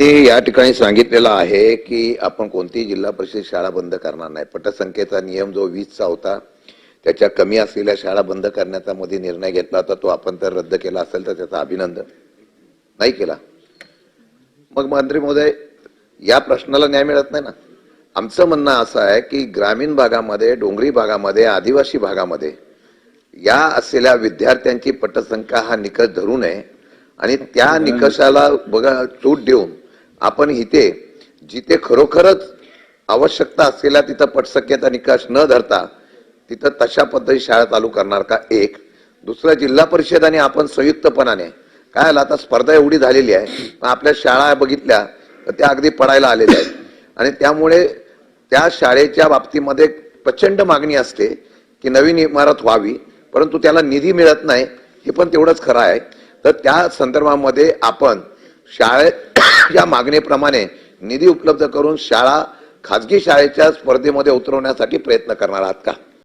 ते या ठिकाणी सांगितलेलं आहे की आपण कोणतीही जिल्हा परिषद शाळा बंद करणार नाही. पटसंख्येचा नियम जो वीसचा होता त्याच्या कमी असलेल्या शाळा बंद करण्याचा मध्ये निर्णय घेतला होता तो आपण तर रद्द केला असेल तर त्याचं अभिनंदन. नाही केला. मग मंत्री महोदय या प्रश्नाला न्याय मिळत नाही ना? आमचं म्हणणं असं आहे की ग्रामीण भागामध्ये डोंगरी भागामध्ये आदिवासी भागामध्ये या असलेल्या विद्यार्थ्यांची पटसंख्या हा निकष धरू नये आणि त्या निकषाला बघा चूट देऊन आपण इथे जिथे खरोखरच आवश्यकता असलेल्या तिथं पटसंख्येचा निकष न धरता तिथं तशा पद्धती शाळा चालू करणार का? एक. दुसरं जिल्हा परिषद आणि आपण संयुक्तपणाने काय आलं आता स्पर्धा एवढी झालेली आहे पण आपल्या शाळा बघितल्या तर त्या अगदी पडायला आलेल्या आहेत. आणि त्यामुळे त्या शाळेच्या बाबतीमध्ये प्रचंड मागणी असते की नवीन इमारत व्हावी परंतु त्याला निधी मिळत नाही हे पण तेवढंच खरं आहे. तर त्या संदर्भामध्ये आपण शाळेत या मागणीप्रमाणे निधी उपलब्ध करून शाळा खाजगी शाळेच्या स्पर्धेमध्ये उतरवण्यासाठी प्रयत्न करणार आहात का?